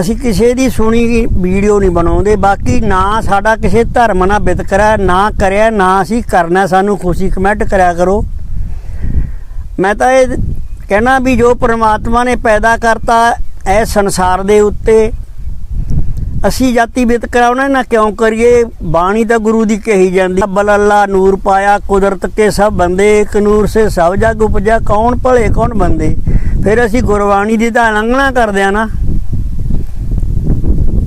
ਅਸੀਂ ਕਿਸੇ ਦੀ ਸੁਣੀ ਵੀਡੀਓ ਨਹੀਂ ਬਣਾਉਂਦੇ, ਬਾਕੀ ਨਾ ਸਾਡਾ ਕਿਸੇ ਧਰਮ ਨਾਲ ਵਿਤਕਰਾ ਨਾ ਕਰਿਆ, ਨਾ ਅਸੀਂ ਕਰਨਾ, ਸਾਨੂੰ ਖੁਸ਼ੀ ਕਮੈਂਟ ਕਰਿਆ ਕਰੋ। ਮੈਂ ਤਾਂ ਇਹ ਕਹਿਣਾ ਵੀ ਜੋ ਪ੍ਰਮਾਤਮਾ ਨੇ ਪੈਦਾ ਕਰਤਾ ਇਹ ਸੰਸਾਰ ਦੇ ਉੱਤੇ, ਅਸੀਂ ਜਾਤੀ ਵਿਤਕਰਾ ਉਹਨਾਂ ਨਾਲ ਕਿਉਂ ਕਰੀਏ? ਬਾਣੀ ਤਾਂ ਗੁਰੂ ਦੀ ਕਹੀ ਜਾਂਦੀ ਅੱਬਲ ਅੱਲਾ ਨੂਰ ਪਾਇਆ, ਕੁਦਰਤ ਕੇ ਸਭ ਬੰਦੇ, ਇੱਕ ਨੂਰ ਸੇ ਸਭ ਜਗ ਉਪਜਾ ਕੌਣ ਭਲੇ, ਕੌਣ ਬੰਦੇ? ਫਿਰ ਅਸੀਂ ਗੁਰਬਾਣੀ ਦੀ ਤਾਂ ਉਲੰਘਣਾ ਕਰਦੇ ਆ ਨਾ।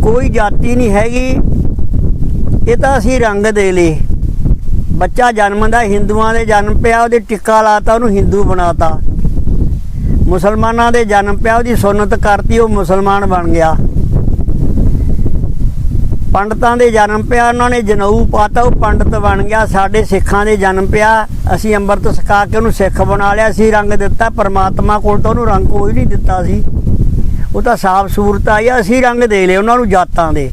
ਕੋਈ ਜਾਤੀ ਨਹੀਂ ਹੈਗੀ। ਇਹ ਤਾਂ ਅਸੀਂ ਰੰਗ ਦੇ ਲਏ। ਬੱਚਾ ਜਨਮਦਾ ਹਿੰਦੂਆਂ ਦੇ ਜਨਮ ਪਿਆ, ਉਹਦੇ ਟਿੱਕਾ ਲਾਤਾ, ਉਹਨੂੰ ਹਿੰਦੂ ਬਣਾਤਾ। ਮੁਸਲਮਾਨਾਂ ਦੇ ਜਨਮ ਪਿਆ, ਉਹਦੀ ਸੁਨਤ ਕਰਤੀ, ਉਹ ਮੁਸਲਮਾਨ ਬਣ ਗਿਆ। ਪੰਡਤਾਂ ਦੇ ਜਨਮ ਪਿਆ, ਉਹਨਾਂ ਨੇ ਜਨਊ ਪਾਤਾ, ਉਹ ਪੰਡਤ ਬਣ ਗਿਆ। ਸਾਡੇ ਸਿੱਖਾਂ ਦੇ ਜਨਮ ਪਿਆ। ਅਸੀਂ ਅੰਮ੍ਰਿਤ ਛਕਾ ਕੇ ਉਹਨੂੰ ਸਿੱਖ ਬਣਾ ਲਿਆ। ਸੀ ਰੰਗ ਦਿੱਤਾ, ਪਰਮਾਤਮਾ ਕੋਲ ਤਾਂ ਉਹਨੂੰ ਰੰਗ ਕੋਈ ਨਹੀਂ ਦਿੱਤਾ ਸੀ। ਉਹ ਤਾਂ ਸਾਫ਼ ਸੂਰਤ ਆਈ ਆ, ਅਸੀਂ ਰੰਗ ਦੇ ਲਏ ਉਹਨਾਂ ਨੂੰ ਜਾਤਾਂ ਦੇ।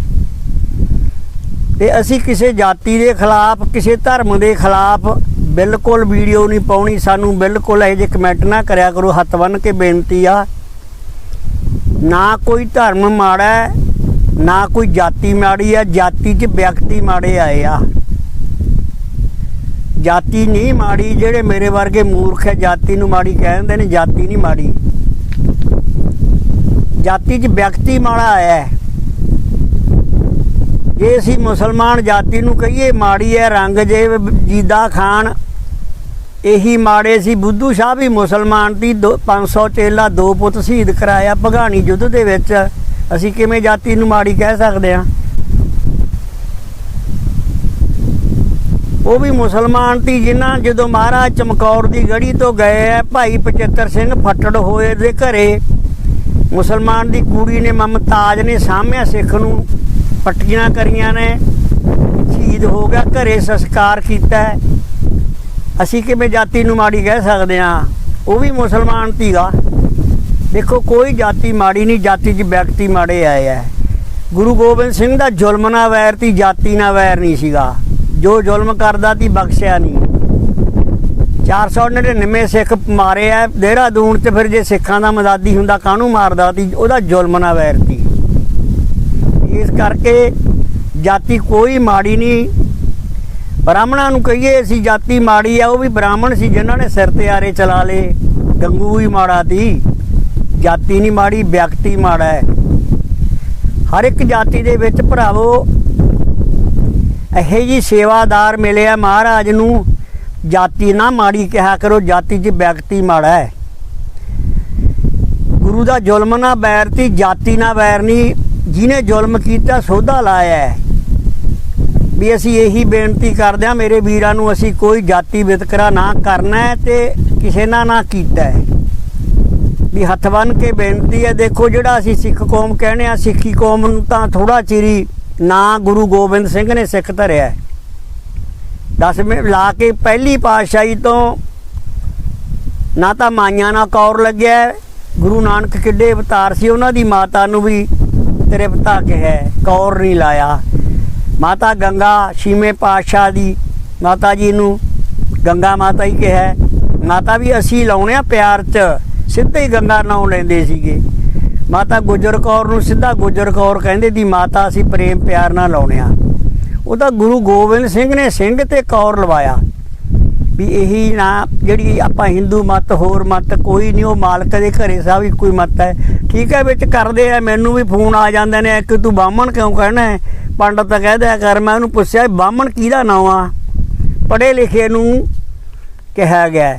ਤੇ ਅਸੀਂ ਕਿਸੇ ਜਾਤੀ ਦੇ ਖਿਲਾਫ ਕਿਸੇ ਧਰਮ ਦੇ ਖਿਲਾਫ ਬਿਲਕੁਲ ਵੀਡੀਓ ਨਹੀਂ ਪਾਉਣੀ ਸਾਨੂੰ ਬਿਲਕੁਲ ਇਹ ਜਿਹੇ ਕਮੈਂਟ ਨਾ ਕਰਿਆ ਕਰੋ ਹੱਥ ਬੰਨ ਕੇ ਬੇਨਤੀ ਆ। ਨਾ ਕੋਈ ਧਰਮ ਮਾੜਾ ਨਾ ਕੋਈ ਜਾਤੀ ਮਾੜੀ ਆ ਜਾਤੀ 'ਚ ਵਿਅਕਤੀ ਮਾੜੇ ਆਏ ਆ। ਜਾਤੀ ਨਹੀਂ ਮਾੜੀ ਜਿਹੜੇ ਮੇਰੇ ਵਰਗੇ ਮੂਰਖ ਹੈ ਜਾਤੀ ਨੂੰ ਮਾੜੀ ਕਹਿੰਦੇ ਨੇ ਜਾਤੀ ਨਹੀਂ ਮਾੜੀ। ਜਾਤੀ 'ਚ ਵਿਅਕਤੀ ਮਾੜਾ ਆਇਆ ਹੈ। ਜੇ ਅਸੀਂ ਮੁਸਲਮਾਨ ਜਾਤੀ ਨੂੰ ਕਹੀਏ, ਮਾੜੀ ਹੈ, ਰੰਗ ਜੇ ਜੀਦਾ ਖਾਨ, ਇਹੀ ਮਾੜੇ ਸੀ। ਬੁੱਧੂ ਸ਼ਾਹ ਵੀ ਮੁਸਲਮਾਨ ਦੀ 500 ਚੇਲਾ ਦੋ ਪੁੱਤ ਸ਼ਹੀਦ ਕਰਾਇਆ ਭਗਾਣੀ ਯੁੱਧ ਦੇ ਵਿੱਚ। ਅਸੀਂ ਕਿਵੇਂ ਜਾਤੀ ਨੂੰ ਮਾੜੀ ਕਹਿ ਸਕਦੇ ਹਾਂ? ਉਹ ਵੀ ਮੁਸਲਮਾਨ ਸੀ ਜਿਨ੍ਹਾਂ ਜਦੋਂ ਮਹਾਰਾਜ ਚਮਕੌਰ ਦੀ ਗੜੀ ਤੋਂ ਗਏ ਆ ਭਾਈ ਪਚੱਤਰ ਸਿੰਘ ਫੱਟੜ ਹੋਏ ਦੇ ਘਰੇ। ਮੁਸਲਮਾਨ ਦੀ ਕੁੜੀ ਨੇ ਮਮਤਾਜ ਨੇ ਸਾਹਮਿਆ ਸਿੱਖ ਨੂੰ, ਪੱਟੀਆਂ ਕਰੀਆਂ ਨੇ, ਸ਼ਹੀਦ ਹੋ ਗਿਆ, ਘਰੇ ਸੰਸਕਾਰ ਕੀਤਾ ਅਸੀਂ ਕਿਵੇਂ ਜਾਤੀ ਨੂੰ ਮਾੜੀ ਕਹਿ ਸਕਦੇ ਹਾਂ? ਉਹ ਵੀ ਮੁਸਲਮਾਨ ਸੀਗਾ ਦੇਖੋ, ਕੋਈ ਜਾਤੀ ਮਾੜੀ ਨਹੀਂ, ਜਾਤੀ 'ਚ ਵਿਅਕਤੀ ਮਾੜੇ ਆਏ ਆ। ਗੁਰੂ ਗੋਬਿੰਦ ਸਿੰਘ ਦਾ ਜ਼ੁਲਮ ਨਾਲ ਵੈਰ ਤੀ, ਜਾਤੀ ਨਾਲ ਵੈਰ ਨਹੀਂ ਸੀਗਾ। ਜੋ ਜ਼ੁਲਮ ਕਰਦਾ ਤੀ, ਬਖਸ਼ਿਆ ਨਹੀਂ। 499 ਸਿੱਖ ਮਾਰੇ ਆ, ਦੇਹਰਾਦੂਨ ਤੇ ਫਿਰ ਜੇ ਸਿੱਖਾਂ ਦਾ ਮਦਦੀ ਹੁੰਦਾ ਕਾਹਨੂੰ ਮਾਰਦਾ ਤੀ ਉਹਦਾ ਜ਼ੁਲਮ ਨਾ ਵੈਰਤੀ ਇਸ ਕਰਕੇ ਜਾਤੀ ਕੋਈ ਮਾੜੀ ਨਹੀਂ। ਬ੍ਰਾਹਮਣਾਂ ਨੂੰ ਕਹੀਏ ਅਸੀਂ ਜਾਤੀ ਮਾੜੀ ਆ, ਉਹ ਵੀ ਬ੍ਰਾਹਮਣ ਸੀ ਜਿਨ੍ਹਾਂ ਨੇ ਸਿਰ ਤੇ ਆਰੇ ਚਲਾ ਲਏ। ਗੰਗੂ ਹੀ ਮਾੜਾ ਤੀ ਜਾਤੀ ਨਹੀਂ ਮਾੜੀ, ਵਿਅਕਤੀ ਮਾੜਾ ਹੈ। ਹਰ ਇੱਕ ਜਾਤੀ ਦੇ ਵਿੱਚ ਭਰਾਵੋ, ਇਹੋ ਜੀ ਸੇਵਾਦਾਰ ਮਿਲਿਆ ਮਹਾਰਾਜ ਨੂੰ। ਜਾਤੀ ਨਾ ਮਾੜੀ ਕਿਹਾ ਕਰੋ, ਜਾਤੀ 'ਚ ਵਿਅਕਤੀ ਮਾੜਾ ਹੈ। ਗੁਰੂ ਦਾ ਜ਼ੁਲਮ ਨਾ ਬੈਰ ਤੀ ਜਾਤੀ ਨਾ ਬੈਰ ਨਹੀਂ ਜਿਹਨੇ ਜ਼ੁਲਮ ਕੀਤਾ ਸੋਧਾ ਲਾਇਆ ਵੀ ਅਸੀਂ ਇਹੀ ਬੇਨਤੀ ਕਰਦੇ ਹਾਂ, ਮੇਰੇ ਵੀਰਾਂ ਨੂੰ ਅਸੀਂ ਕੋਈ ਜਾਤੀ ਵਿਤਕਰਾ ਨਾ ਕਰਨਾ ਹੈ ਤੇ ਕਿਸੇ ਨਾਲ ਨਾ ਕੀਤਾ ਹੈ। ਵੀ ਹੱਥ ਬੰਨ ਕੇ ਬੇਨਤੀ ਹੈ, ਦੇਖੋ ਜਿਹੜਾ ਅਸੀਂ ਸਿੱਖ ਕੌਮ ਕਹਿੰਦੇ ਆ ਸਿੱਖੀ ਕੌਮ ਨੂੰ ਤਾਂ ਥੋੜਾ ਚਿਰੀ ਨਾ ਗੁਰੂ ਗੋਬਿੰਦ ਸਿੰਘ ਨੇ ਸਿੱਖ ਧਰਿਆ ਹੈ। ਦਸਵੇਂ ਲਾ ਕੇ ਪਹਿਲੀ ਪਾਤਸ਼ਾਹੀ ਤੋਂ ਨਾ ਤਾਂ ਮਾਈਆਂ ਨਾਲ ਕੌਰ ਲੱਗਿਆ ਗੁਰੂ ਨਾਨਕ ਕਿੱਡੇ ਅਵਤਾਰ ਸੀ, ਉਹਨਾਂ ਦੀ ਮਾਤਾ ਨੂੰ ਵੀ ਤੇਰੇ ਪਿਤਾ ਕਿਹਾ ਕੌਰ ਨਹੀਂ ਲਾਇਆ। ਮਾਤਾ ਗੰਗਾ ਛੀਵੇਂ ਪਾਤਸ਼ਾਹ ਦੀ ਮਾਤਾ ਜੀ ਨੂੰ ਗੰਗਾ ਮਾਤਾ ਹੀ ਕਿਹਾ ਮਾਤਾ ਵੀ ਅਸੀਂ ਲਾਉਣੇ ਆ ਪਿਆਰ 'ਚ, ਸਿੱਧੇ ਹੀ ਗੰਗਾ ਨਾਮ ਲੈਂਦੇ ਸੀਗੇ। ਮਾਤਾ ਗੁਜਰ ਕੌਰ ਨੂੰ ਸਿੱਧਾ ਗੁਜਰ ਕੌਰ ਕਹਿੰਦੇ ਦੀ ਮਾਤਾ ਅਸੀਂ ਪ੍ਰੇਮ ਪਿਆਰ ਨਾਲ ਲਾਉਣੇ ਆ। ਉਹ ਤਾਂ ਗੁਰੂ ਗੋਬਿੰਦ ਸਿੰਘ ਨੇ ਸਿੰਘ ਤੇ ਕੌਰ ਲਵਾਇਆ। ਵੀ ਇਹੀ ਨਾ ਜਿਹੜੀ ਆਪਾਂ ਹਿੰਦੂ ਮਤ, ਹੋਰ ਮਤ ਕੋਈ ਨਹੀਂ, ਉਹ ਮਾਲਕ ਦੇ ਘਰੇ ਸਭ ਹੀ ਕੋਈ ਮਤ ਹੈ। ਠੀਕ ਹੈ, ਵਿੱਚ ਕਰਦੇ ਆ, ਮੈਨੂੰ ਵੀ ਫੋਨ ਆ ਜਾਂਦੇ ਨੇ ਕਿ ਤੂੰ ਬਾਹਮਣ ਕਿਉਂ ਕਹਿਣਾ ਹੈ? ਪੰਡਤ ਤਾਂ ਕਹਿ ਦਿਆ ਕਰ, ਮੈਂ ਉਹਨੂੰ ਪੁੱਛਿਆ ਬਾਹਮਣ ਕਿਹਦਾ ਨਾਮ ਆ? ਪੜ੍ਹੇ ਲਿਖੇ ਨੂੰ ਕਿਹਾ ਗਿਆ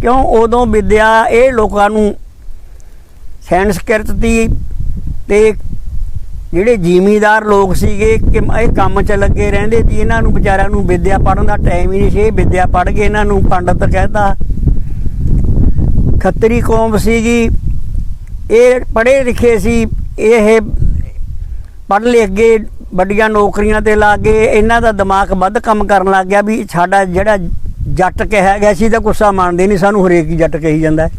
ਕਿਉਂ? ਉਦੋਂ ਵਿਦਿਆ ਇਹ ਲੋਕਾਂ ਨੂੰ ਸੰਸਕ੍ਰਿਤ ਦੀ ਤੇ ਜਿਹੜੇ ਜ਼ਿਮੀਦਾਰ ਲੋਕ ਸੀਗੇ ਕਿ ਇਹ ਕੰਮ 'ਚ ਲੱਗੇ ਰਹਿੰਦੇ ਸੀ, ਇਹਨਾਂ ਨੂੰ ਵਿਚਾਰਿਆਂ ਨੂੰ ਵਿਦਿਆ ਪੜਨ ਦਾ ਟਾਈਮ ਹੀ ਨਹੀਂ ਸੀ ਇਹ ਵਿਦਿਆ ਪੜ ਕੇ ਇਹਨਾਂ ਨੂੰ ਪੰਡਤ ਕਹਿਤਾ। ਖੱਤਰੀ ਕੌਮ ਸੀਗੀ, ਇਹ ਪੜ੍ਹੇ ਲਿਖੇ ਸੀ, ਇਹ ਪੜ੍ਹ ਲਿਖ ਕੇ ਵੱਡੀਆਂ ਨੌਕਰੀਆਂ ਤੇ ਲੱਗ ਗਏ, ਇਹਨਾਂ ਦਾ ਦਿਮਾਗ ਵੱਧ ਕੰਮ ਕਰਨ ਲੱਗ ਗਿਆ ਵੀ ਸਾਡਾ ਜਿਹੜਾ ਜੱਟ ਕਿਹਾ ਗਿਆ ਸੀ ਤਾਂ ਗੁੱਸਾ ਮੰਨਦੇ ਨਹੀਂ, ਸਾਨੂੰ ਹਰੇਕ ਹੀ ਜੱਟ ਕਹੀ ਜਾਂਦਾ ਹੈ।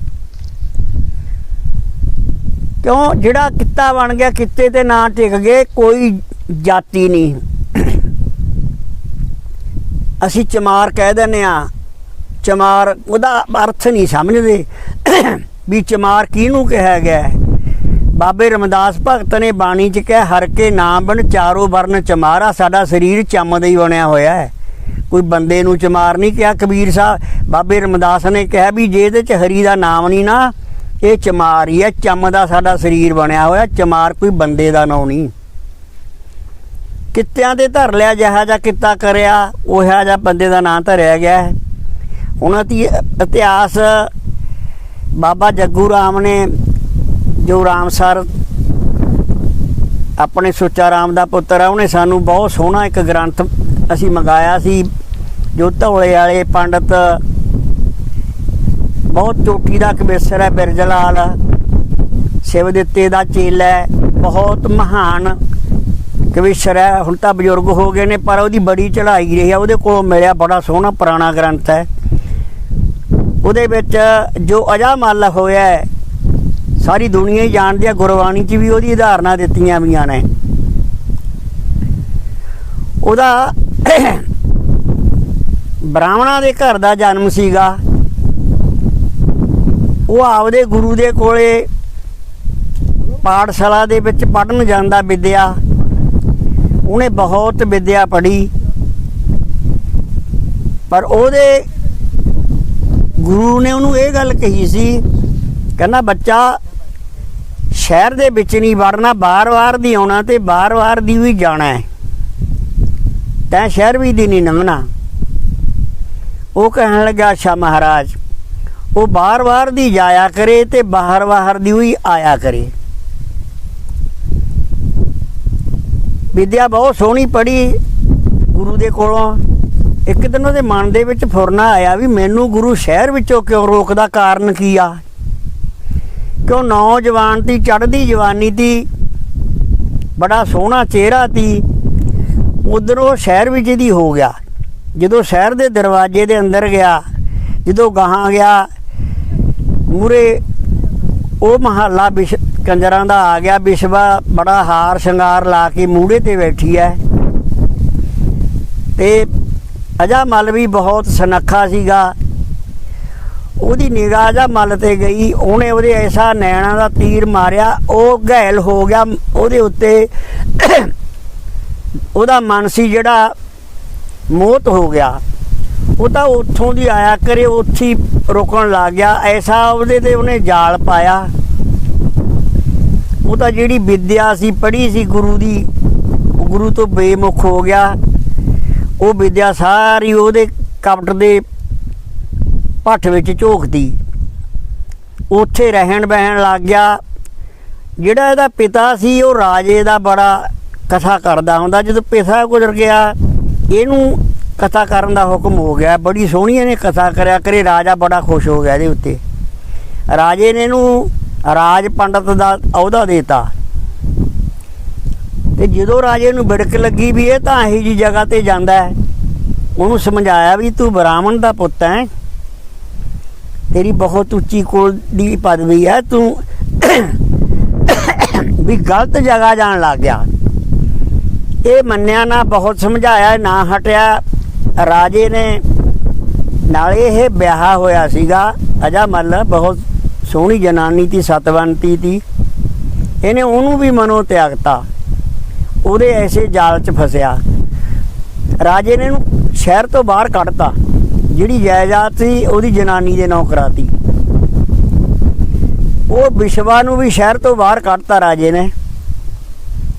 ਕਿਉਂ? ਜਿਹੜਾ ਕਿੱਤਾ ਬਣ ਗਿਆ, ਕਿੱਤੇ ਤੇ ਨਾਂ ਟਿਕ ਗਏ, ਕੋਈ ਜਾਤੀ ਨਹੀਂ। ਅਸੀਂ ਚਮਾਰ ਕਹਿ ਦਿੰਦੇ ਆ ਚਮਾਰ ਉਹਦਾ ਅਰਥ ਨਹੀਂ ਸਮਝਦੇ। ਵੀ ਚਮਾਰ ਕਿਹਨੂੰ ਕਿਹਾ ਗਿਆ ਹੈ? ਬਾਬੇ ਰਮਦਾਸ ਭਗਤ ਨੇ ਬਾਣੀ ਚ ਕਿਹਾ, ਹਰ ਕੇ ਨਾਮ ਬਣ ਚਾਰੋ ਵਰਨ ਚਮਾਰਾ, ਸਾਡਾ ਸਰੀਰ ਚੰਮ ਦਾ ਹੀ ਬਣਿਆ ਹੋਇਆ ਹੈ। ਕੋਈ ਬੰਦੇ ਨੂੰ ਚਮਾਰ ਨਹੀਂ ਕਿਹਾ। ਕਬੀਰ ਸਾਹਿਬ, ਬਾਬੇ ਰਮਦਾਸ ਨੇ ਕਿਹਾ ਵੀ ਜੇ ਇਹਦੇ ਚ ਹਰੀ ਦਾ ਨਾਮ ਨਹੀਂ ਨਾ ਇਹ ਚਮਾਰ ਹੀ ਹੈ ਚੰਮ ਦਾ ਸਾਡਾ ਸਰੀਰ ਬਣਿਆ ਹੋਇਆ, ਚਮਾਰ ਕੋਈ ਬੰਦੇ ਦਾ ਨਾਂ ਨਹੀਂ। ਕਿੱਤਿਆਂ ਦੇ ਧਰ ਲਿਆ, ਜਿਹਾ ਜਿਹਾ ਕਿੱਤਾ ਕਰਿਆ, ਉਹ ਜਿਹਾ ਬੰਦੇ ਦਾ ਨਾਂ ਧਰਿਆ ਗਿਆ ਹੈ। ਉਹਨਾਂ ਦੀ ਇਤਿਹਾਸ, ਬਾਬਾ ਜੱਗੂ ਰਾਮ ਨੇ ਜੋ ਰਾਮਸਰ ਆਪਣੇ ਸੁੱਚਾ ਰਾਮ ਦਾ ਪੁੱਤਰ ਆ, ਉਹਨੇ ਸਾਨੂੰ ਬਹੁਤ ਸੋਹਣਾ ਇੱਕ ਗ੍ਰੰਥ ਅਸੀਂ ਮੰਗਾਇਆ ਸੀ, ਜੋ ਧੌਲੇ ਵਾਲੇ ਪੰਡਤ ਬਹੁਤ ਚੋਟੀ ਦਾ ਕਵਿਸਰ ਹੈ ਬਿਰਜਲਾਲ। ਸ਼ਿਵ ਦਿੱਤੇ ਦਾ ਚੇਲਾ ਹੈ, ਬਹੁਤ ਮਹਾਨ ਕਵਿਸ਼ਰ ਹੈ। ਹੁਣ ਤਾਂ ਬਜ਼ੁਰਗ ਹੋ ਗਏ ਨੇ, ਪਰ ਉਹਦੀ ਬੜੀ ਚੜ੍ਹਾਈ ਰਹੀ ਹੈ। ਉਹਦੇ ਕੋਲੋਂ ਮਿਲਿਆ ਬੜਾ ਸੋਹਣਾ ਪੁਰਾਣਾ ਗ੍ਰੰਥ ਹੈ। ਉਹਦੇ ਵਿੱਚ ਜੋ ਅਜਾਮਲ ਹੋਇਆ ਹੈ, ਸਾਰੀ ਦੁਨੀਆ ਹੀ ਜਾਣਦੀ ਹੈ, ਗੁਰਬਾਣੀ 'ਚ ਵੀ ਉਹਦੀ ਉਦਾਹਰਨਾਂ ਦਿੱਤੀਆਂ ਵੀਆਂ ਨੇ। ਉਹਦਾ ਬ੍ਰਾਹਮਣਾਂ ਦੇ ਘਰ ਦਾ ਜਨਮ ਸੀਗਾ। ਉਹ ਆਪਦੇ ਗੁਰੂ ਦੇ ਕੋਲੇ ਪਾਠਸ਼ਾਲਾ ਦੇ ਵਿੱਚ ਪੜਨ ਜਾਂਦਾ ਵਿਦਿਆ। ਉਹਨੇ ਬਹੁਤ ਵਿਦਿਆ ਪੜ੍ਹੀ। ਪਰ ਉਹਦੇ ਗੁਰੂ ਨੇ ਉਹਨੂੰ ਇਹ ਗੱਲ ਕਹੀ ਸੀ, ਕਹਿੰਦਾ, ਬੱਚਾ, ਸ਼ਹਿਰ ਦੇ ਵਿੱਚ ਨਹੀਂ ਵੜਨਾ, ਬਾਰ-ਬਾਰ ਦੀ ਆਉਣਾ ਤੇ ਬਾਰ-ਬਾਰ ਦੀ ਵੀ ਜਾਣਾ ਹੈ। ਤੈਂ ਸ਼ਹਿਰ ਵੀ ਦੀ ਨਹੀਂ ਲੰਘਣਾ ਉਹ ਕਹਿਣ ਲੱਗਾ, ਅੱਛਾ ਮਹਾਰਾਜ ਉਹ ਬਾਰ-ਬਾਰ ਦੀ ਜਾਇਆ ਕਰੇ ਤੇ ਬਾਹਰ-ਬਾਹਰ ਦੀ ਵੀ ਆਇਆ ਕਰੇ। ਵਿਦਿਆ ਬਹੁਤ ਸੋਹਣੀ ਪੜ੍ਹੀ ਗੁਰੂ ਦੇ ਕੋਲੋਂ। ਇੱਕ ਦਿਨ ਉਹਦੇ ਮਨ ਦੇ ਵਿੱਚ ਫੁਰਨਾ ਆਇਆ ਵੀ ਮੈਨੂੰ ਗੁਰੂ ਸ਼ਹਿਰ ਵਿੱਚੋਂ ਕਿਉਂ ਰੋਕਦਾ, ਕਾਰਨ ਕੀ ਆ? ਕਿਉਂ ਨੌਜਵਾਨ ਦੀ ਚੜ੍ਹਦੀ ਜਵਾਨੀ ਦੀ ਬੜਾ ਸੋਹਣਾ ਚਿਹਰਾ ਸੀ ਉਧਰੋਂ ਸ਼ਹਿਰ ਵਿੱਚ ਦੀ ਹੋ ਗਿਆ। ਜਦੋਂ ਸ਼ਹਿਰ ਦੇ ਦਰਵਾਜ਼ੇ ਦੇ ਅੰਦਰ ਗਿਆ, ਜਦੋਂ ਗਾਹਾਂ ਗਿਆ ਮੂਰੇ ਉਹ ਮਹੱਲਾ ਵਿਸ਼ ਕੰਜਰਾਂ ਦਾ ਆ ਗਿਆ ਵਿਸ਼ਵਾ ਬੜਾ ਹਾਰ ਸ਼ਿੰਗਾਰ ਲਾ ਕੇ ਮੂਹਰੇ ਤੇ ਬੈਠੀ ਐ। ਤੇ ਅਜਾ ਮਲ ਵੀ ਬਹੁਤ ਸਨੱਖਾ ਸੀਗਾ। ਉਹਦੀ ਨਿਗਾਹ ਜਾ ਮਲ ਤੇ ਗਈ, ਉਹਨੇ ਉਹਦੇ ਐਸਾ ਨੈਣਾ ਦਾ ਤੀਰ ਮਾਰਿਆ, ਉਹ ਘਾਇਲ ਹੋ ਗਿਆ, ਉਹਦੇ ਉੱਤੇ ਉਹਦਾ ਮਨ ਸੀ ਜਿਹੜਾ ਮੋਹਤ ਹੋ ਗਿਆ। ਉਹ ਤਾਂ ਉੱਥੋਂ ਦੀ ਆਇਆ ਕਰੇ, ਉੱਥੇ ਰੁਕਣ ਲੱਗ ਗਿਆ। ਐਸਾ ਉਹਦੇ ਤੇ ਉਹਨੇ ਜਾਲ ਪਾਇਆ। ਉਹ ਤਾਂ ਜਿਹੜੀ ਵਿਦਿਆ ਸੀ, ਪੜ੍ਹੀ ਸੀ ਗੁਰੂ ਦੀ ਗੁਰੂ ਤੋਂ ਬੇਮੁਖ ਹੋ ਗਿਆ। ਉਹ ਵਿਦਿਆ ਸਾਰੀ ਉਹਦੇ ਕਪਟ ਦੇ ਪੱਠ ਵਿੱਚ ਝੋਕਦੀ। ਉੱਥੇ ਰਹਿਣ ਬਹਿਣ ਲੱਗ ਗਿਆ। ਜਿਹੜਾ ਇਹਦਾ ਪਿਤਾ ਸੀ, ਉਹ ਰਾਜੇ ਦਾ ਬੜਾ ਕਥਾ ਕਰਦਾ ਹੁੰਦਾ। ਜਦੋਂ ਪਿਤਾ ਗੁਜ਼ਰ ਗਿਆ ਇਹਨੂੰ ਕਥਾ ਕਰਨ ਦਾ ਹੁਕਮ ਹੋ ਗਿਆ। ਬੜੀ ਸੋਹਣੀ ਇਹਨੇ ਕਥਾ ਕਰਿਆ ਕਰੇ, ਰਾਜਾ ਬੜਾ ਖੁਸ਼ ਹੋ ਗਿਆ ਇਹਦੇ ਉੱਤੇ। ਰਾਜੇ ਨੇ ਇਹਨੂੰ ਰਾਜ ਪੰਡਤ ਦਾ ਅਹੁਦਾ ਦੇਤਾ। ਤੇ ਜਦੋਂ ਰਾਜੇ ਨੂੰ ਬਿੜਕ ਲੱਗੀ ਵੀ ਇਹ ਤਾਂ ਇਹੀ ਜੀ ਜਗ੍ਹਾ ਤੇ ਜਾਂਦਾ ਹੈ, ਉਹਨੂੰ ਸਮਝਾਇਆ ਵੀ ਤੂੰ ਬ੍ਰਾਹਮਣ ਦਾ ਪੁੱਤ ਹੈ। ਤੇਰੀ ਬਹੁਤ ਉੱਚੀ ਕੋਲ ਦੀ ਪਦਵੀ ਹੈ। ਤੂੰ ਵੀ ਗਲਤ ਜਗ੍ਹਾ ਜਾਣ ਲੱਗ ਗਿਆ। ਇਹ ਮੰਨਿਆ ਨਾ, ਬਹੁਤ ਸਮਝਾਇਆ, ਨਾ ਹਟਿਆ। ਰਾਜੇ ਨੇ ਨਾਲੇ ਇਹ ਵਿਆਹ ਹੋਇਆ ਸੀਗਾ। ਅਜਾ ਮੱਲ ਬਹੁਤ ਸੋਹਣੀ ਜਨਾਨੀ ਤੀ, ਸਤਵੰਤੀ ਤੀ। ਇਹਨੇ ਉਹਨੂੰ ਵੀ ਮਨੋ ਤਿਆਗਤਾ। ਉਹਦੇ ਐਸੇ ਜਾਲ 'ਚ ਫਸਿਆ। ਰਾਜੇ ਨੇ ਇਹਨੂੰ ਸ਼ਹਿਰ ਤੋਂ ਬਾਹਰ ਕੱਢਤਾ। ਜਿਹੜੀ ਜਾਇਦਾਦ ਸੀ, ਉਹਦੀ ਜਨਾਨੀ ਦੇ ਨਾਂ ਕਰਾਤੀ। ਉਹ ਵਿਸ਼ਵਾ ਨੂੰ ਵੀ ਸ਼ਹਿਰ ਤੋਂ ਬਾਹਰ ਕੱਢਤਾ ਰਾਜੇ ਨੇ।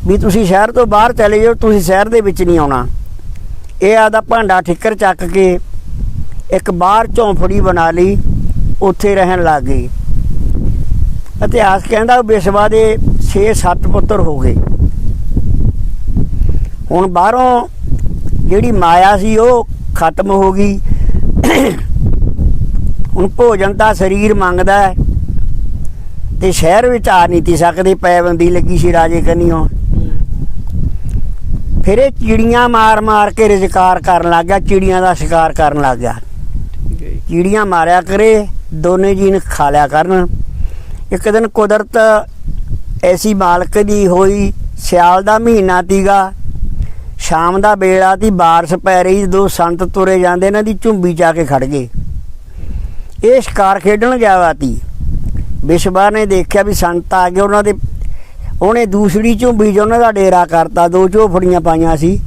ਵੀ ਤੁਸੀਂ ਸ਼ਹਿਰ ਤੋਂ ਬਾਹਰ ਚਲੇ ਜਾਓ, ਤੁਸੀਂ ਸ਼ਹਿਰ ਦੇ ਵਿੱਚ ਨਹੀਂ ਆਉਣਾ। ਇਹ ਆਦਾ ਭਾਂਡਾ ਠਿੱਕਰ ਚੱਕ ਕੇ ਇੱਕ ਬਾਹਰ ਝੌਂਫੜੀ ਬਣਾ ਲਈ, ਉੱਥੇ ਰਹਿਣ ਲੱਗ ਗਈ ਇਤਿਹਾਸ ਕਹਿੰਦਾ ਵਿਸ਼ਵਾ ਦੇ 6-7 ਪੁੱਤਰ ਹੋ ਗਏ। ਹੁਣ ਬਾਹਰੋਂ ਜਿਹੜੀ ਮਾਇਆ ਸੀ, ਉਹ ਖਤਮ ਹੋ ਗਈ। ਹੁਣ ਭੋਜਨ ਤਾਂ ਸਰੀਰ ਮੰਗਦਾ ਹੈ। ਤੇ ਸ਼ਹਿਰ ਵਿੱਚ ਆ ਨਹੀਂ ਤੀ ਸਕਦੇ, ਪੈਬੰਦੀ ਲੱਗੀ ਸੀ ਰਾਜੇ ਕੰਨੀਓ। ਫਿਰ ਇਹ ਚਿੜੀਆਂ ਮਾਰ ਮਾਰ ਕੇ ਰੁਜ਼ਗਾਰ ਕਰਨ ਲੱਗ ਗਿਆ ਚਿੜੀਆਂ ਦਾ ਸ਼ਿਕਾਰ ਕਰਨ ਲੱਗ ਗਿਆ। ਜੀ। ਚਿੜੀਆਂ ਮਾਰਿਆ ਕਰੇ ਦੋਨੇ ਜੀਨ ਖਾ ਲਿਆ ਕਰਨ। ਇੱਕ ਦਿਨ ਕੁਦਰਤ ਐਸੀ ਮਾਲਕ ਦੀ ਹੋਈ ਸਿਆਲ ਦਾ ਮਹੀਨਾ ਤੀਗਾ ਸ਼ਾਮ ਦਾ ਵੇਲਾ ਤੀ ਬਾਰਿਸ਼ ਪੈ ਰਹੀ ਦੋ ਸੰਤ ਤੁਰੇ ਜਾਂਦੇ ਇਹਨਾਂ ਦੀ ਝੁੰਬੀ ਜਾ ਕੇ ਖੜ ਗਏ। ਇਹ ਸ਼ਿਕਾਰ ਖੇਡਣ ਗਿਆ ਵਾ ਤੀ। ਵਿਸ਼ਵਾ ਨੇ ਦੇਖਿਆ ਵੀ ਸੰਤ ਆ ਗਏ ਉਹਨਾਂ ਦੇ ਉਹਨੇ ਦੂਸਰੀ ਝੁੰਬੀ 'ਚ ਉਹਨਾਂ ਦਾ ਡੇਰਾ ਕਰਤਾ, ਦੋ ਝੋਫੜੀਆਂ ਪਾਈਆਂ ਸੀ।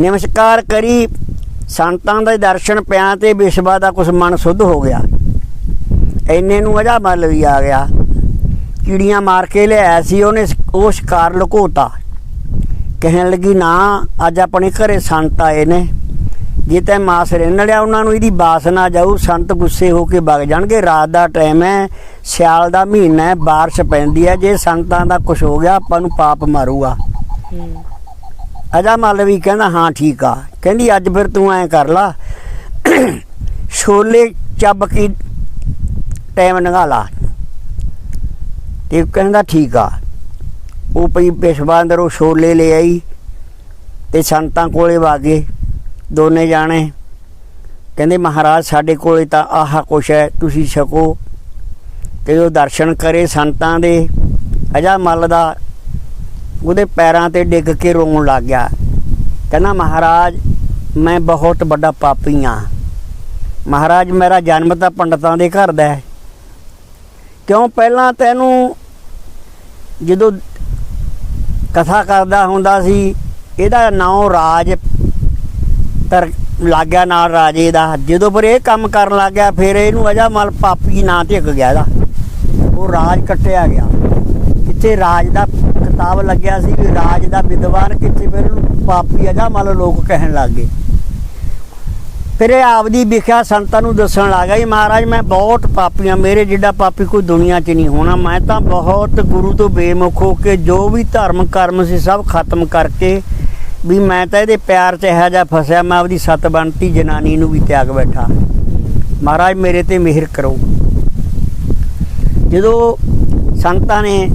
ਨਮਸਕਾਰ ਕਰੀ, ਸੰਤਾਂ ਦੇ ਦਰਸ਼ਨ ਪਿਆ ਤੇ ਵਿਸ਼ਵਾ ਦਾ ਕੁਛ ਮਨ ਸੁੱਧ ਹੋ ਗਿਆ। ਐਨੇ ਨੂੰ ਅਜਾ ਮਲ ਵੀ ਆ ਗਿਆ। ਕੀੜੀਆਂ ਮਾਰ ਕੇ ਲਿਆਇਆ ਸੀ, ਉਹਨੇ ਉਹ ਸ਼ਿਕਾਰ ਲੁਕੋਤਾ। ਕਹਿਣ ਲੱਗੀ, ਨਾ, ਅੱਜ ਆਪਣੇ ਘਰੇ ਸੰਤ ਆਏ ਨੇ। ਜੇ ਤੈ ਮਾਸ ਰਿੰਨ ਲਿਆ ਉਹਨਾਂ ਨੂੰ ਇਹਦੀ ਬਾਸ ਨਾ ਜਾਊ ਸੰਤ ਗੁੱਸੇ ਹੋ ਕੇ ਵਗ ਜਾਣਗੇ ਰਾਤ ਦਾ ਟਾਈਮ ਹੈ ਸਿਆਲ ਦਾ ਮਹੀਨਾ ਹੈ بارش ਪੈਂਦੀ ਹੈ ਜੇ ਸੰਤਾਂ ਦਾ ਕੁਝ ਹੋ ਗਿਆ ਆਪਾਂ ਨੂੰ ਪਾਪ ਮਾਰੂਗਾ ਅਜਾ ਮੱਲ ਵੀ ਕਹਿੰਦਾ ਹਾਂ ਠੀਕ ਆ ਕਹਿੰਦੀ ਅੱਜ ਫਿਰ ਤੂੰ ਐਂ ਕਰ ਲਾ ਛੋਲੇ ਚੱਬ ਕੀ ਟਾਈਮ ਲੰਘਾ ਲਾ ਤੇ ਕਹਿੰਦਾ ਠੀਕ ਆ ਉਹ ਪਈ ਪੇਸ਼ਵਾ ਅੰਦਰੋਂ ਛੋਲੇ ਲੈ ਆਈ ਤੇ ਸੰਤਾਂ ਕੋਲੇ ਵਾਗੇ ਦੋਨੇ ਜਾਣੇ। ਕਹਿੰਦੇ, ਮਹਾਰਾਜ, ਸਾਡੇ ਕੋਲੇ ਤਾਂ ਆਹ ਕੁਛ ਹੈ, ਤੁਸੀਂ ਛਕੋ। ਤੇ ਉਹ ਦਰਸ਼ਨ ਕਰੇ ਸੰਤਾਂ ਦੇ। ਅਜਾ ਮੱਲ ਦਾ ਉਹਦੇ ਪੈਰਾਂ ਤੇ ਡਿੱਗ ਕੇ ਰੋਣ ਲੱਗ ਗਿਆ। ਕਹਿੰਦਾ, ਮਹਾਰਾਜ, ਮੈਂ ਬਹੁਤ ਵੱਡਾ ਪਾਪੀ ਹਾਂ ਮਹਾਰਾਜ, ਮੇਰਾ ਜਨਮ ਤਾਂ ਪੰਡਤਾਂ ਦੇ ਘਰ ਦਾ ਹੈ। ਕਿਉਂ ਪਹਿਲਾਂ ਤੈਨੂੰ ਜਦੋਂ ਕਥਾ ਕਰਦਾ ਹੁੰਦਾ ਸੀ, ਇਹਦਾ ਨਾਂ ਰਾਜ ਤਰ ਲੱਗ ਗਿਆ ਨਾਲ ਰਾਜੇ ਦਾ। ਜਦੋਂ ਪਰ ਇਹ ਕੰਮ ਕਰਨ ਲੱਗ ਗਿਆ, ਫਿਰ ਇਹਨੂੰ ਅਜਾ ਮਲ ਪਾਪੀ ਨਾਂ ਟਿਕ ਗਿਆ ਇਹਦਾ। ਉਹ ਰਾਜ ਕੱਟਿਆ ਗਿਆ। ਕਿੱਥੇ ਰਾਜ ਦਾ ਕਿਤਾਬ ਲੱਗਿਆ ਸੀ ਵੀ ਰਾਜ ਦਾ ਵਿਦਵਾਨ ਕਿੱਥੇ, ਫਿਰ ਇਹਨੂੰ ਪਾਪੀ ਅਜਾ ਮਲ ਲੋਕ ਕਹਿਣ ਲੱਗ ਗਏ। ਫਿਰ ਇਹ ਆਪਦੀ ਵਿਖਿਆ ਸੰਤਾਂ ਨੂੰ ਦੱਸਣ ਲੱਗਾ ਜੀ ਮਹਾਰਾਜ, ਮੈਂ ਬਹੁਤ ਪਾਪੀ ਹਾਂ ਮੇਰੇ ਜਿੱਡਾ ਪਾਪੀ ਕੋਈ ਦੁਨੀਆ 'ਚ ਨਹੀਂ ਹੋਣਾ। ਮੈਂ ਤਾਂ ਬਹੁਤ ਗੁਰੂ ਤੋਂ ਬੇਮੁਖ ਹੋ ਕੇ ਜੋ ਵੀ ਧਰਮ ਕਰਮ ਸੀ ਸਭ ਖਤਮ ਕਰਕੇ ਵੀ ਮੈਂ ਤਾਂ ਇਹਦੇ ਪਿਆਰ 'ਚ ਇਹੋ ਜਿਹਾ ਫਸਿਆ, ਮੈਂ ਆਪਦੀ ਸਤ ਬਣਤੀ ਜਨਾਨੀ ਨੂੰ ਵੀ ਤਿਆਗ ਬੈਠਾ। ਮਹਾਰਾਜ ਮੇਰੇ ਤੇ ਮਿਹਰ ਕਰੋ। ਜਦੋਂ ਸੰਤਾਂ ਨੇ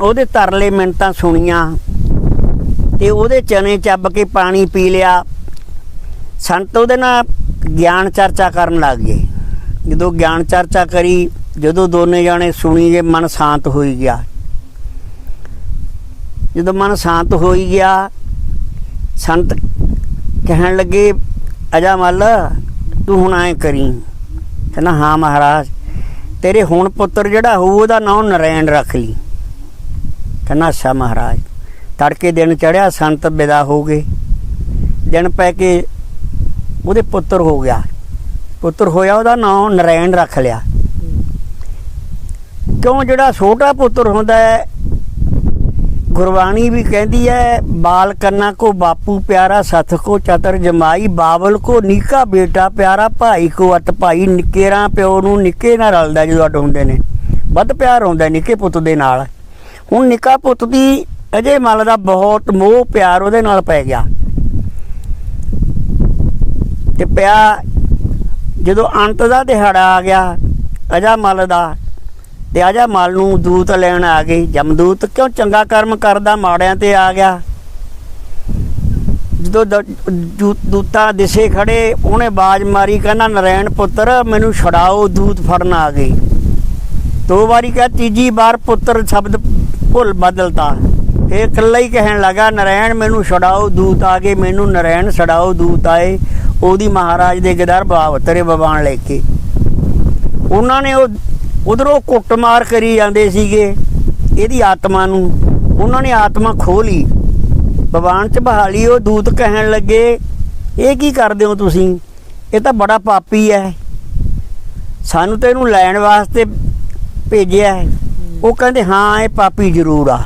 ਉਹਦੇ ਤਰਲੇ ਮਿੰਟਾਂ ਸੁਣੀਆਂ ਤੇ ਉਹਦੇ ਚਨੇ ਚੱਬ ਕੇ ਪਾਣੀ ਪੀ ਲਿਆ, ਸੰਤ ਉਹਦੇ ਨਾਲ ਗਿਆਨ ਚਰਚਾ ਕਰਨ ਲੱਗ ਗਏ। ਜਦੋਂ ਗਿਆਨ ਚਰਚਾ ਕਰੀ, ਜਦੋਂ ਦੋਨੇ ਜਾਣੇ ਸੁਣੀ ਜੇ ਮਨ ਸ਼ਾਂਤ ਹੋਈ ਗਿਆ। ਜਦੋਂ ਮਨ ਸ਼ਾਂਤ ਹੋਈ ਗਿਆ ਸੰਤ ਕਹਿਣ ਲੱਗੇ, ਅਜਾ ਮੱਲ, ਤੂੰ ਹੁਣ ਐ ਕਰੀ। ਕਹਿੰਦਾ ਹਾਂ ਮਹਾਰਾਜ, ਤੇਰੇ ਹੁਣ ਪੁੱਤਰ ਜਿਹੜਾ ਹੋਊ, ਉਹਦਾ ਨਾਮ ਨਰੈਣ ਰੱਖ ਲਈ। ਕਹਿੰਦਾ ਅੱਛਾ ਮਹਾਰਾਜ, ਤੜਕੇ ਦਿਨ ਚੜਿਆ ਸੰਤ ਵਿਦਾ ਹੋ ਗਏ। ਦਿਨ ਪੈ ਕੇ ਉਹਦੇ ਪੁੱਤਰ ਹੋ ਗਿਆ। ਪੁੱਤਰ ਹੋਇਆ, ਉਹਦਾ ਨਾਮ ਨਰੈਣ ਰੱਖ ਲਿਆ। ਕਿਉਂ ਜਿਹੜਾ ਛੋਟਾ ਪੁੱਤਰ ਹੁੰਦਾ ਹੈ ਗੁਰਬਾਣੀ ਵੀ ਕਹਿੰਦੀ ਹੈ, ਬਾਲ ਕੰਨਾ ਕੋ ਬਾਪੂ ਪਿਆਰਾ, ਸੱਥ ਕੋ ਚਤਰ ਜਮਾਈ ਬਾਬਲ ਕੋ ਨੀਕਾ ਬੇਟਾ ਪਿਆਰਾ, ਭਾਈ ਕੋ ਅਤ ਭਾਈ, ਨਿੱਕੇਰਾ ਪਿਓ ਨੂੰ ਨਿੱਕੇ ਨਾਲ ਰਲਦਾ ਜਦੋਂ ਅੱਡ ਹੁੰਦੇ ਨੇ। ਵੱਧ ਪਿਆਰ ਹੁੰਦਾ ਨਿੱਕੇ ਪੁੱਤ ਦੇ ਨਾਲ। ਹੁਣ ਨਿੱਕਾ ਪੁੱਤ ਦੀ ਅਜੇ ਮਲ ਦਾ ਬਹੁਤ ਮੋਹ, ਪਿਆਰ ਉਹਦੇ ਨਾਲ ਪੈ ਗਿਆ। ਤੇ ਪਿਆ ਜਦੋਂ ਅੰਤ ਦਾ ਦਿਹਾੜਾ ਆ ਗਿਆ, ਅਜਾ ਮਲ ਦਾ ਤੇ ਅਜਾ ਮਲ ਨੂੰ ਦੂਤ ਲੈਣ ਆ ਗਏ ਜਮਦੂਤ, ਕਿਉਂ ਚੰਗਾ ਕਰਮ ਕਰਦਾ ਮਾੜਿਆਂ ਤੇ ਆ ਗਿਆ? ਜਦੋਂ ਦ- ਦਿਸੇ ਖੜੇ, ਉਹਨੇ ਬਾਜ ਮਾਰੀ, ਕਹਿੰਦਾ, ਨਰੈਣ ਪੁੱਤਰ, ਮੈਨੂੰ ਛਡਾਓ, ਦੂਤ ਫੜਨ ਆ ਗਏ। ਦੋ ਵਾਰੀ ਕਿਹਾ, ਤੀਜੀ ਵਾਰ ਪੁੱਤਰ ਸ਼ਬਦ ਭੁੱਲ ਬਦਲਤਾ। ਇਹ ਇਕੱਲਾ ਹੀ ਕਹਿਣ ਲੱਗਾ, ਨਰੈਣ, ਮੈਨੂੰ ਛਡਾਓ, ਦੂਤ ਆ ਗਏ, ਮੈਨੂੰ ਨਰੈਣ ਛਡਾਓ, ਦੂਤ ਆਏ। ਉਹਦੀ ਮਹਾਰਾਜ ਦੇ ਗਦਰ ਬਾਵ ਤੇਰੇ ਬਵਾਨ ਲੈ ਕੇ। ਉਹਨਾਂ ਨੇ ਉਹ ਉਧਰੋਂ ਕੁੱਟਮਾਰ ਕਰੀ ਜਾਂਦੇ ਸੀਗੇ ਇਹਦੀ ਆਤਮਾ ਨੂੰ। ਉਹਨਾਂ ਨੇ ਆਤਮਾ ਖੋਹ ਲਈ। ਬਵਾਨ ਚ ਬਹਾਲੀ ਉਹ ਦੂਤ ਕਹਿਣ ਲੱਗੇ, ਇਹ ਕੀ ਕਰਦੇ ਹੋ ਤੁਸੀਂ? ਇਹ ਤਾਂ ਬੜਾ ਪਾਪੀ ਹੈ। ਸਾਨੂੰ ਤਾਂ ਇਹਨੂੰ ਲੈਣ ਵਾਸਤੇ ਭੇਜਿਆ ਹੈ। ਉਹ ਕਹਿੰਦੇ, ਹਾਂ, ਇਹ ਪਾਪੀ ਜ਼ਰੂਰ ਆ।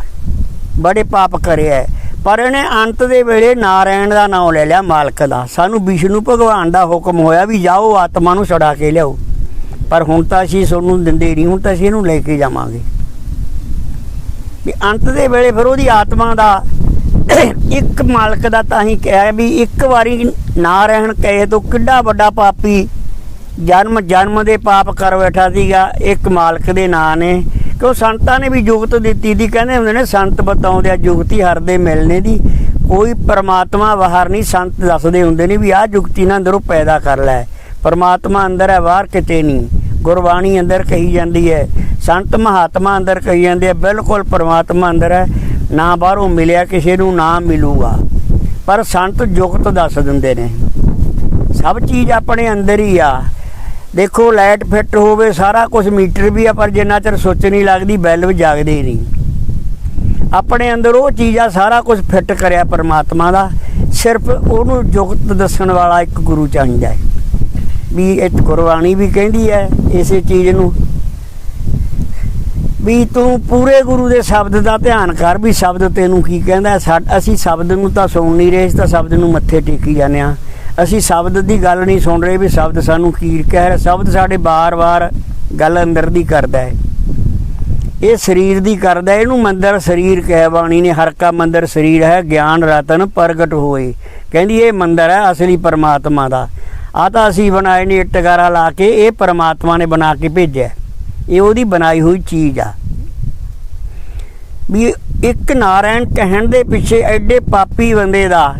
ਬੜੇ ਪਾਪ ਕਰਿਆ ਹੈ। ਪਰ ਇਹਨੇ ਅੰਤ ਦੇ ਵੇਲੇ ਨਾਰਾਇਣ ਦਾ ਨਾਮ ਲੈ ਲਿਆ, ਮਾਲਕ ਦਾ। ਸਾਨੂੰ ਵਿਸ਼ਨੂੰ ਭਗਵਾਨ ਦਾ ਹੁਕਮ ਹੋਇਆ ਵੀ ਜਾਓ, ਆਤਮਾ ਨੂੰ ਛਡਾ ਕੇ ਲਿਆਓ। ਪਰ ਹੁਣ ਤਾਂ ਅਸੀਂ ਤੁਹਾਨੂੰ ਦਿੰਦੇ ਨਹੀਂ, ਹੁਣ ਤਾਂ ਅਸੀਂ ਇਹਨੂੰ ਲੈ ਕੇ ਜਾਵਾਂਗੇ। ਵੀ ਅੰਤ ਦੇ ਵੇਲੇ ਫਿਰ ਉਹਦੀ ਆਤਮਾ ਦਾ ਇੱਕ ਮਾਲਕ ਦਾ ਤਾਂ ਹੀ ਕਿਹਾ ਵੀ ਇੱਕ ਵਾਰੀ ਨਾ ਰਹਿਣ ਕਹੇ ਤੋਂ ਕਿੱਡਾ ਵੱਡਾ ਪਾਪੀ ਜਨਮ ਜਨਮ ਦੇ ਪਾਪ ਕਰ ਬੈਠਾ ਸੀਗਾ, ਇੱਕ ਮਾਲਕ ਦੇ ਨਾਂ ਨੇ। ਕਿ ਉਹ ਸੰਤਾਂ ਨੇ ਵੀ ਜੁਗਤ ਦਿੱਤੀ ਦੀ, ਕਹਿੰਦੇ ਹੁੰਦੇ ਨੇ ਸੰਤ ਬਤਾਉਂਦੇ ਆ ਜੁਗਤੀ ਹਰ ਦੇ ਮਿਲਣੇ ਦੀ। ਕੋਈ ਪਰਮਾਤਮਾ ਬਾਹਰ ਨਹੀਂ, ਸੰਤ ਦੱਸਦੇ ਹੁੰਦੇ ਨੇ ਵੀ ਆਹ ਜੁਗਤੀ ਨਾ ਅੰਦਰੋਂ ਪੈਦਾ ਕਰ ਲੈ। ਪਰਮਾਤਮਾ ਅੰਦਰ ਹੈ, ਬਾਹਰ ਕਿਤੇ ਨਹੀਂ। ਗੁਰਬਾਣੀ ਅੰਦਰ ਕਹੀ ਜਾਂਦੀ ਹੈ, ਸੰਤ ਮਹਾਤਮਾ ਅੰਦਰ ਕਹੀ ਜਾਂਦੇ ਆ, ਬਿਲਕੁਲ ਪਰਮਾਤਮਾ ਅੰਦਰ ਹੈ, ਨਾ ਬਾਹਰੋਂ ਮਿਲਿਆ ਕਿਸੇ ਨੂੰ, ਨਾ ਮਿਲੂਗਾ। ਪਰ ਸੰਤ ਜੁਗਤ ਦੱਸ ਦਿੰਦੇ ਨੇ। ਸਭ ਚੀਜ਼ ਆਪਣੇ ਅੰਦਰ ਹੀ ਆ। ਦੇਖੋ, ਲਾਈਟ ਫਿੱਟ ਹੋਵੇ, ਸਾਰਾ ਕੁਝ ਮੀਟਰ ਵੀ ਆ, ਪਰ ਜਿੰਨਾ ਚਿਰ ਸੁੱਚ ਨਹੀਂ ਲੱਗਦੀ ਬੈਲ ਵੀ ਜਾਗਦੇ ਨਹੀਂ। ਆਪਣੇ ਅੰਦਰ ਉਹ ਚੀਜ਼ ਆ, ਸਾਰਾ ਕੁਝ ਫਿੱਟ ਕਰਿਆ ਪਰਮਾਤਮਾ ਦਾ। ਸਿਰਫ ਉਹਨੂੰ ਜੁਗਤ ਦੱਸਣ ਵਾਲਾ ਇੱਕ ਗੁਰੂ ਚਾਹੀਦਾ ਹੈ। ਵੀ ਇਹ ਗੁਰਬਾਣੀ ਵੀ ਕਹਿੰਦੀ ਹੈ ਇਸੇ ਚੀਜ਼ ਨੂੰ। ਵੀ ਤੂੰ ਪੂਰੇ ਗੁਰੂ ਦੇ ਸ਼ਬਦ ਦਾ ਧਿਆਨ ਕਰ ਵੀ ਸ਼ਬਦ ਤੈਨੂੰ ਕੀ ਕਹਿੰਦਾ ਹੈ। ਅਸੀਂ ਸ਼ਬਦ ਨੂੰ ਤਾਂ ਸੁਣ ਨਹੀਂ ਰਹੇ ਅਸੀਂ ਤਾਂ ਸ਼ਬਦ ਨੂੰ ਮੱਥੇ ਟੇਕੀ ਜਾਂਦੇ ਆ ਅਸੀਂ ਸ਼ਬਦ ਦੀ ਗੱਲ ਨਹੀਂ ਸੁਣ ਰਹੇ ਵੀ ਸ਼ਬਦ ਸਾਨੂੰ ਕੀ ਕਹਿ ਰਿਹਾ। ਸ਼ਬਦ ਸਾਡੇ ਬਾਰ-ਬਾਰ ਗੱਲ ਅੰਦਰ ਦੀ ਕਰਦਾ ਹੈ। ਇਹ ਸਰੀਰ ਦੀ ਕਰਦਾ ਇਹਨੂੰ ਮੰਦਰ ਸਰੀਰ ਕਹਿ ਬਾਣੀ ਨੇ, ਹਰ ਕਾ ਮੰਦਰ ਸਰੀਰ ਹੈ, ਗਿਆਨ ਰਤਨ ਪ੍ਰਗਟ ਹੋਏ। ਕਹਿੰਦੀ ਇਹ ਮੰਦਰ ਹੈ ਅਸਲੀ ਪਰਮਾਤਮਾ ਦਾ। ਆ ਤਾਂ ਅਸੀਂ ਬਣਾਏ ਨਹੀਂ ਟਗਾਰਾ ਲਾ ਕੇ, ਇਹ ਪਰਮਾਤਮਾ ਨੇ ਬਣਾ ਕੇ ਭੇਜਿਆ ਇਹ ਉਹਦੀ ਬਣਾਈ ਹੋਈ ਚੀਜ਼ ਆ। ਵੀ ਇੱਕ ਨਾਰਾਇਣ ਕਹਿਣ ਦੇ ਪਿੱਛੇ ਐਡੇ ਪਾਪੀ ਬੰਦੇ ਦਾ